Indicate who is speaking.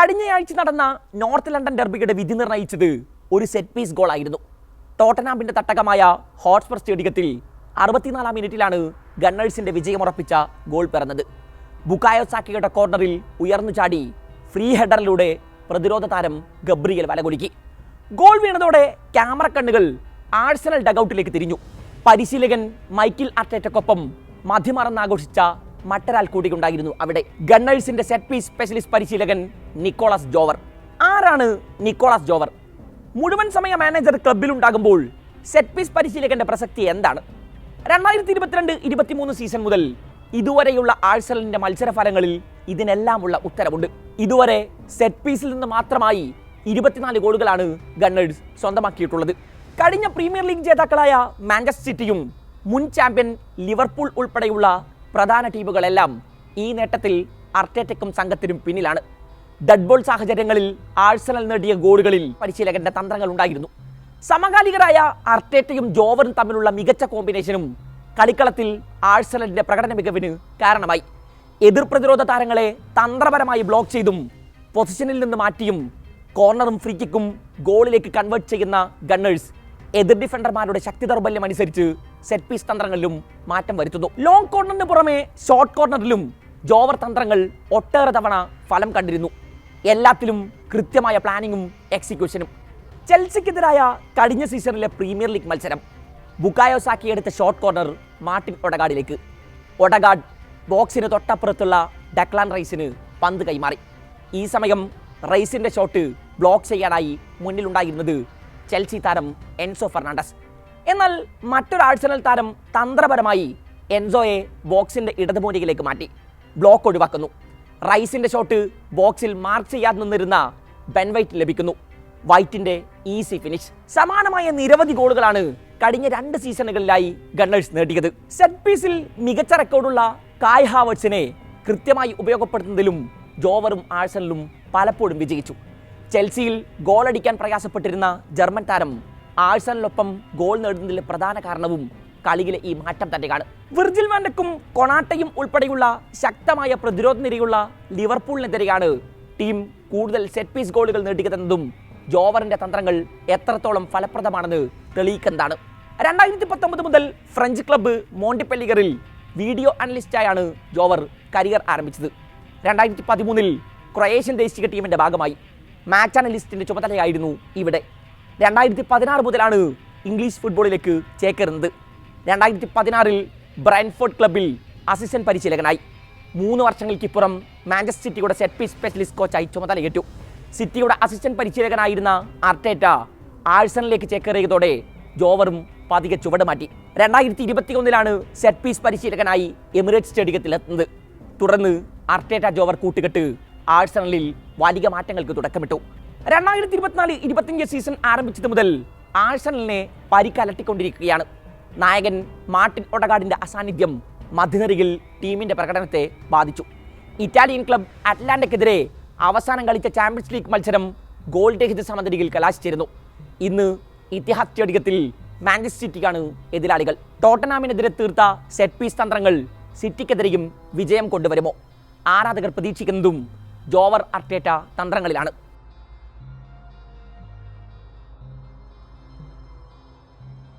Speaker 1: കഴിഞ്ഞയാഴ്ച നടന്ന north London ഡെർബിയുടെ വിധി നിർണയിച്ചത് ഒരു സെറ്റ് പീസ് ഗോളായിരുന്നു ടോട്ടനാമ്പിന്റെ തട്ടകമായ ഹോട്ട്സ്പർ സ്റ്റേഡിയത്തിൽ അറുപത്തിനാലാം മിനിറ്റിലാണ് ഗണ്ണേഴ്സിന്റെ വിജയമുറപ്പിച്ച ഗോൾ പിറന്നത്. ബുക്കായോ സാക്കിയുടെ കോർണറിൽ ഉയർന്നു ചാടി ഫ്രീ ഹെഡറിലൂടെ പ്രതിരോധ താരം ഗബ്രിയൽ വലകൊലുക്കി. ഗോൾ വീണതോടെ ക്യാമറ കണ്ണുകൾ ആഴ്സണൽ ഡഗൌട്ടിലേക്ക് തിരിഞ്ഞു. പരിശീലകൻ മൈക്കിൾ അറ്റേറ്റക്കൊപ്പം മധ്യമറന്നാഘോഷിച്ച മറ്റൊരാൾ കൂടി അവിടെ. ഗണ്ണേഴ്സിന്റെ സെറ്റ് പീസ് സ്പെഷ്യലിസ്റ്റ് പരിശീലകൻ നിക്കോളാസ് ജോവർ. ആരാണ് നിക്കോളാസ് ജോവർ? മുഴുവൻ സമയ മാനേജർ ക്ലബിലുണ്ടാകുമ്പോൾ സെറ്റ് പീസ് പരിശീലകന്റെ പ്രസക്തി എന്താണ്? രണ്ടായിരത്തി ഇരുപത്തിരണ്ട് ഇരുപത്തിമൂന്ന് സീസൺ മുതൽ ഇതുവരെയുള്ള ആഴ്സലിന്റെ മത്സരഫലങ്ങളിൽ ഇതിനെല്ലാമുള്ള ഉത്തരവുണ്ട്. ഇതുവരെ സെറ്റ് പീസിൽ നിന്ന് മാത്രമായി ഇരുപത്തിനാല് ഗോളുകളാണ് ഗണ്ണേഴ്സ് സ്വന്തമാക്കിയിട്ടുള്ളത്. കഴിഞ്ഞ പ്രീമിയർ ലീഗ് ജേതാക്കളായ മാഞ്ചസ്റ്റർ സിറ്റിയും മുൻ ചാമ്പ്യൻ ലിവർപൂൾ ഉൾപ്പെടെയുള്ള പ്രധാന ടീമുകളെല്ലാം ഈ നേട്ടത്തിൽ അർട്ടേറ്റയ്ക്കും സംഘത്തിനും പിന്നിലാണ്. ഡെഡ് ബോൾ സാഹചര്യങ്ങളിൽ ആഴ്സണൽ നേടിയ ഗോളുകളിൽ പരിശീലകന്റെ തന്ത്രങ്ങൾ ഉണ്ടായിരുന്നു. സമകാലികരായ അർട്ടേറ്റയും ജോവറും തമ്മിലുള്ള മികച്ച കോമ്പിനേഷനും കളിക്കളത്തിൽ ആഴ്സണലിന്റെ പ്രകടന മികവിന് കാരണമായി. എതിർ പ്രതിരോധ താരങ്ങളെ തന്ത്രപരമായി ബ്ലോക്ക് ചെയ്തും പൊസിഷനിൽ നിന്ന് മാറ്റിയും കോർണറും ഫ്രീ കിക്കും ഗോളിലേക്ക് കൺവേർട്ട് ചെയ്യുന്ന ഗണ്ണേഴ്സ് എതിർ ഡിഫൻഡർമാരുടെ ശക്തി ദൗർബല്യം അനുസരിച്ച് സെറ്റ് പീസ് തന്ത്രങ്ങളിലും മാറ്റം വരുത്തുന്നു. ലോങ് കോർണറിന് പുറമെ ഷോർട്ട് കോർണറിലും ജോവർ തന്ത്രങ്ങൾ ഒട്ടേറെ തവണ ഫലം കണ്ടിരുന്നു. എല്ലാത്തിലും കൃത്യമായ പ്ലാനിങ്ങും എക്സിക്യൂഷനും ചെൽസിക്കെതിരായ കഴിഞ്ഞ സീസണിലെ പ്രീമിയർ ലീഗ് മത്സരം. ബുക്കായോ സാക്കി എടുത്ത ഷോർട്ട് കോർണർ മാർട്ടിൻ ഒടഗാഡിലേക്ക് ഒടഗാഡ് ബോക്സിന് തൊട്ടപ്പുറത്തുള്ള ഡക്ലാൻ റൈസിന് പന്ത് കൈമാറി. ഈ സമയം റൈസിന്റെ ഷോട്ട് ബ്ലോക്ക് ചെയ്യാനായി മുന്നിലുണ്ടായിരുന്നത് ചെൽസി താരം എൻസോ ഫെർണാണ്ടസ്. എന്നാൽ മറ്റൊരു ആഴ്സണൽ താരം തന്ത്രപരമായി എൻസോയെ ബോക്സിന്റെ ഇടതുമൂലയിലേക്ക് മാറ്റി. ബ്ലോക്ക് ഒഴിവാക്കുന്നു. റൈസിന്റെ ഷോട്ട് ബോക്സിൽ മാർക്ക് ചെയ്യാതെ നിന്നിരുന്ന ബെൻവൈറ്റ് ലഭിക്കുന്നു. വൈറ്റിന്റെ ഈസി ഫിനിഷ്. സമാനമായ നിരവധി ഗോളുകളാണ് കഴിഞ്ഞ രണ്ട് സീസണുകളിലായി ഗണ്ണേഴ്സ് നേടിയത്. സെറ്റ് പീസിൽ മികച്ച റെക്കോർഡുള്ള കായ് ഹാവേഴ്സിനെ കൃത്യമായി ഉപയോഗപ്പെടുത്തുന്നതിലും ജോവറും ആഴ്സണലും പലപ്പോഴും വിജയിച്ചു. ചെൽസിയിൽ ഗോളടിക്കാൻ പ്രയാസപ്പെട്ടിരുന്ന ജർമ്മൻ താരം ആഴ്സണലിനൊപ്പം ഗോൾ നേടുന്നതിലെ പ്രധാന കാരണവും കളിയിലെ ഈ മാറ്റം തന്നെയാണ്. വിർജിൽ വാൻഡക്കും കൊണാട്ടയും ഉൾപ്പെടെയുള്ള ശക്തമായ പ്രതിരോധ നിരയുള്ള ലിവർപൂളിനെതിരെയാണ് ടീം കൂടുതൽ സെറ്റ് പീസ് ഗോളുകൾ നേടിയതെന്നതും ജോവറിന്റെ തന്ത്രങ്ങൾ എത്രത്തോളം ഫലപ്രദമാണെന്ന് തെളിയിക്കുന്നതാണ്. രണ്ടായിരത്തി പത്തൊമ്പത് മുതൽ ഫ്രഞ്ച് ക്ലബ്ബ് മോണ്ടിപ്പെല്ലിഗറിൽ വീഡിയോ അനലിസ്റ്റായാണ് ജോവർ കരിയർ ആരംഭിച്ചത്. രണ്ടായിരത്തി പതിമൂന്നിൽ ക്രൊയേഷ്യൻ ദേശീയ ടീമിന്റെ ഭാഗമായി. മാച്ച് അനലിസ്റ്റിന്റെ ചുമതലയായിരുന്നു ഇവിടെ. രണ്ടായിരത്തി പതിനാറ് മുതലാണ് ഇംഗ്ലീഷ് ഫുട്ബോളിലേക്ക് ചേക്കേറുന്നത്. രണ്ടായിരത്തി പതിനാറിൽ ബ്രൈൻഫോർഡ് ക്ലബിൽ അസിസ്റ്റന്റ് പരിശീലകനായി. മൂന്ന് വർഷങ്ങൾക്കിപ്പുറം മാഞ്ചസ്റ്റർ സിറ്റിയുടെ സെറ്റ് പീസ് സ്പെഷ്യലിസ്റ്റ് കോച്ചായി ചുമതലയേറ്റു. സിറ്റിയുടെ അസിസ്റ്റന്റ് പരിശീലകനായിരുന്ന അർട്ടേറ്റ ആഴ്സണിലേക്ക് ചേക്കേറിയതോടെ ജോവറും പതികെ ചുവട് മാറ്റി രണ്ടായിരത്തി ഇരുപത്തിയൊന്നിലാണ് സെറ്റ് പീസ് പരിശീലകനായി എമിറേറ്റ്സ് സ്റ്റേഡിയത്തിൽ എത്തുന്നത് തുടർന്ന് അർട്ടേറ്റ ജോവർ കൂട്ടുകെട്ട് ആഴ്സണലിൽ വലിയ മാറ്റങ്ങൾക്ക് തുടക്കമിട്ടു. രണ്ടായിരത്തി ഇരുപത്തിനാല് ഇരുപത്തിയഞ്ച് സീസൺ ആരംഭിച്ചത് മുതൽ ആഴ്സണലിനെ പരിക്കലട്ടിക്കൊണ്ടിരിക്കുകയാണ്. നായകൻ മാർട്ടിൻ ഒടഗാഡിന്റെ അസാന്നിധ്യം മധ്യനിരയിൽ ടീമിന്റെ പ്രകടനത്തെ ബാധിച്ചു. ഇറ്റാലിയൻ ക്ലബ് അറ്റ്ലാന്റയ്ക്കെതിരെ അവസാനം കളിച്ച ചാമ്പ്യൻസ് ലീഗ് മത്സരം ഗോൾ രഹിത സമനിലയിൽ കലാശിച്ചിരുന്നു. ഇന്ന് ഇതിഹാസ് സ്റ്റേഡിയത്തിൽ മാഞ്ചസ്റ്റർ സിറ്റിക്കാണ് എതിരാളികൾ. ടോട്ടനാമിനെതിരെ തീർത്ത സെറ്റ് പീസ് തന്ത്രങ്ങൾ സിറ്റിക്കെതിരെയും വിജയം കൊണ്ടുവരുമോ? ആരാധകർ പ്രതീക്ഷിക്കുന്നതും ജോവർ അർട്ടേറ്റ തന്ത്രങ്ങളിലാണ്.